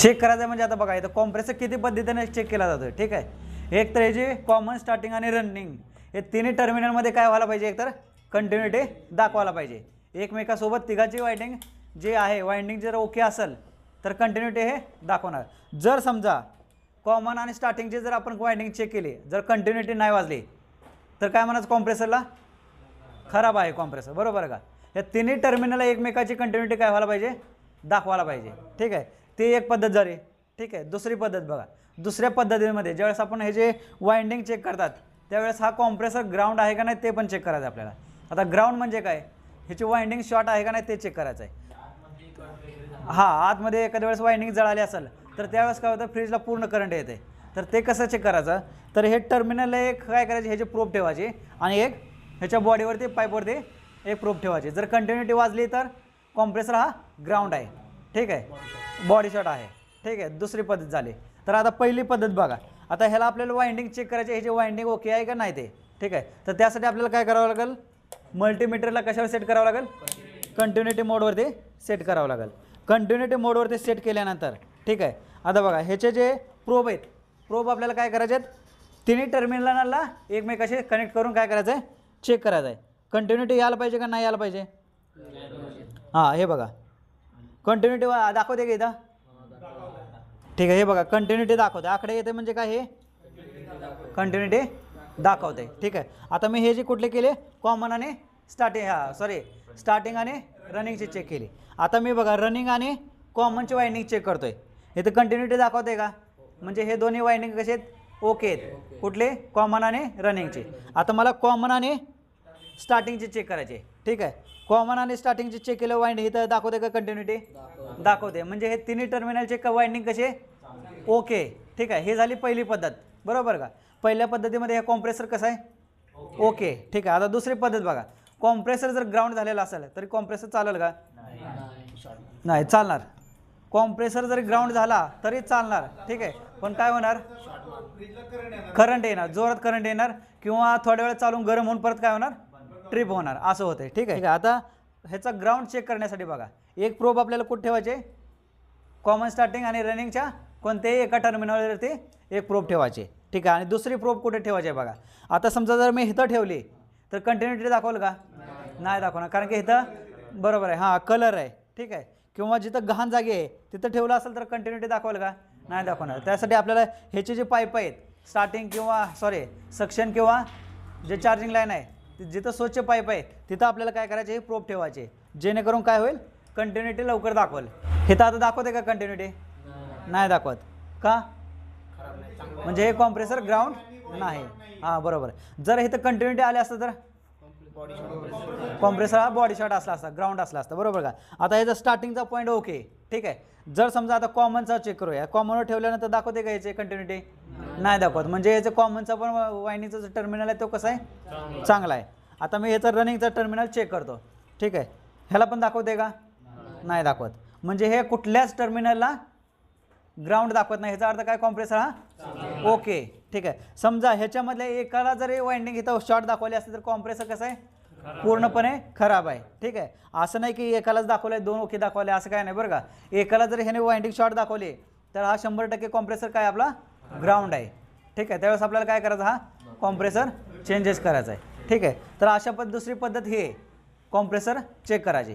Check करायचं म्हणजे आता बघा इथं कॉम्प्रेसर किती पद्धतीने चेक केला जातो ठीक आहे? एक तर याची कॉमन स्टार्टिंग आणि रनिंग हे तिन्ही टर्मिनलमध्ये काय व्हायला पाहिजे? एक तर कंटिन्युटी दाखवायला पाहिजे. एकमेकासोबत तिघाची वायडिंग जे आहे वायंडिंग जर ओके असेल तर कंटिन्युटी हे दाखवणार. जर समजा कॉमन आणि स्टार्टिंगचे जर आपण वायंडिंग चेक केली जर कंटिन्युटी नाही वाजली तर काय म्हणायचं कॉम्प्रेसरला खराब आहे कॉम्प्रेसर बरोबर का? या तिन्ही टर्मिनल एकमेकाची कंटिन्युटी काय व्हायला पाहिजे? दाखवायला पाहिजे ठीक आहे? ते एक पद्धत झाली ठीक आहे दुसरी पद्धत बघा. दुसऱ्या पद्धतीमध्ये ज्यावेळेस आपण हे जे वाइंडिंग चेक करतात त्यावेळेस हा कॉम्प्रेसर ग्राउंड आहे का नाही ते पण चेक करायचं आहे आपल्याला. आता ग्राउंड म्हणजे काय? ह्याची वाइंडिंग शॉर्ट आहे का नाही ते चेक करायचं आहे. हां आतमध्ये एखाद्या वेळेस वाइंडिंग जळाली असेल तर त्यावेळेस काय होतं? फ्रीजला पूर्ण करंट येते. तर ते कसं चेक करायचं? तर हे टर्मिनलला एक काय करायचे? ह्याचे प्रूफ ठेवायचे आणि एक ह्याच्या बॉडीवरती पाईपवरती एक प्रूफ ठेवायचे. जर कंटिन्युटी वाजली तर कॉम्प्रेसर हा ग्राउंड आहे. ठीक आहे? बॉडी शॉट आहे. ठीक आहे? दुसरी पद्धत झाली. तर आता पहिली पद्धत बघा. आता ह्याला आपल्याला वाइंडिंग चेक करायचे ह्याचे वाइंडिंग ओके आहे का नाही ते? ठीक आहे? तर त्यासाठी आपल्याला काय करावं लागेल? मल्टीमीटरला कशावर सेट करावं लागेल? कंटिन्युटी मोडवरती सेट करावं लागेल. कंटिन्युटी मोडवरती सेट केल्यानंतर ठीक आहे? आता बघा ह्याचे जे प्रोब आहेत प्रोब आपल्याला काय करायचे आहेत? तिन्ही टर्मिनलला एकमेकाशी कनेक्ट करून काय करायचं आहे चेक करायचं आहे कंटिन्युटी यायला पाहिजे का नाही यायला पाहिजे. हां हे बघा. कंटिन्युटी दाखवते का इथं? ठीक आहे हे बघा कंटिन्युटी दाखवते. आकडे येते म्हणजे काय हे? कंटिन्युटी दाखवते. ठीक आहे. आता मी हे जे कुठले केले? कॉमन आणि स्टार्टिंग हा सॉरी स्टार्टिंग आणि रनिंगची चेक केली. आता मी बघा रनिंग आणि कॉमनची वायंडिंग चेक करतो आहे इथं कंटिन्युटी दाखवते का? म्हणजे हे दोन्ही वायंडिंग कसे आहेत? ओके आहेत. कुठले? कॉमन आणि रनिंगचे आता मला कॉमन आणि स्टार्टिंगचे चेक करायचे. ठीक आहे. कॉमन आणि स्टार्टिंगचे चेक केलं वाइंडिंग इथं दाखवते का कंटिन्युटी दाखवते. म्हणजे हे तिन्ही टर्मिनलचे का वाइंडिंग कसे? ओके. ठीक आहे. ही झाली पहिली पद्धत. बरोबर का? पहिल्या पद्धतीमध्ये हे कॉम्प्रेसर कसं आहे? ओके. ठीक आहे. आता दुसरी पद्धत बघा. कॉम्प्रेसर जर ग्राउंड झालेला असेल तरी कॉम्प्रेसर चालेल का? नाही. चालणार. कॉम्प्रेसर जरी ग्राउंड झाला तरी चालणार. ठीक आहे. पण काय होणार? करंट येणार. जोरात करंट येणार. किंवा थोड्या वेळ चालून गरम होऊन परत काय होणार? ट्रिप होणार असं होतंय. ठीक आहे? ठीक आहे आता ह्याचा ग्राउंड चेक करण्यासाठी बघा. एक प्रोब आपल्याला कुठे ठेवायचे? कॉमन स्टार्टिंग आणि रनिंगच्या कोणत्याही एका टर्मिनलवरती एक प्रोब ठेवायचे. ठीक आहे आणि दुसरी प्रोब कुठे ठेवायची आहे बघा. आता समजा जर मी इथं ठेवली तर कंटिन्युटी दाखवलं का? नाही दाखवणार कारण की इथं बरोबर आहे. हां कलर आहे. ठीक आहे? किंवा जिथं गहाण जागे आहे तिथं ठेवलं असेल तर कंटिन्युटी दाखवलं का? नाही दाखवणार. त्यासाठी आपल्याला ह्याचे जे पाईप आहेत स्टार्टिंग किंवा सॉरी सक्शन किंवा जे चार्जिंग लाईन आहे जिथं स्वच्छ पाईप आहे तिथं आपल्याला काय करायचे हे प्रोप ठेवायचे. जेणेकरून काय होईल? कंटिन्युटी लवकर दाखवेल. हे तर आता दाखवते का कंटिन्युटी नाही दाखवत. का? म्हणजे हे कॉम्प्रेसर ग्राउंड नाही. हां बरोबर. जर इथं कंटिन्युटी आले असतं तर? कॉम्प्रेसर हा बॉडी शॉट असला असता ग्राउंड असला असता. बरोबर का? आता हे तर स्टार्टिंगचा पॉईंट ओके ठीक आहे. जर समजा आता कॉमनचा चेक करूया. कॉमनवर ठेवल्यानंतर दाखवते का याचे कंटिन्युटी नाही दाखवत. म्हणजे याचं कॉमनचा पण वाहिनीचा जो टर्मिनल आहे तो कसा आहे? चांगला. आहे. आता मी याचा रनिंगचा टर्मिनल चेक करतो. ठीक आहे? ह्याला पण दाखवते का? नाही. दाखवत. म्हणजे हे कुठल्याच टर्मिनलला ग्राउंड दाखवत नाही. ह्याचा अर्थ काय कॉम्प्रेसर हा? ओके. ठीक आहे. समजा ह्याच्यामधल्या एकाला जरी वाइंडिंग इथं शॉर्ट दाखवली असते तर कॉम्प्रेसर कसं आहे? पूर्णपणे खराब आहे. ठीक आहे? असं नाही की एकालाच दाखवलं आहे दोन ओके दाखवले असं काय नाही बरं का. एकाला जर ह्याने वाइंडिंग शॉर्ट दाखवली तर हा शंभर टक्के कॉम्प्रेसर काय आपला? ग्राउंड आहे. ठीक आहे त्यावेळेस आपल्याला काय करायचं हा? कॉम्प्रेसर चेंजेस करायचा आहे. ठीक आहे तर अशा पद्ध दुसरी पद्धत ही आहे. कॉम्प्रेसर चेक करायची.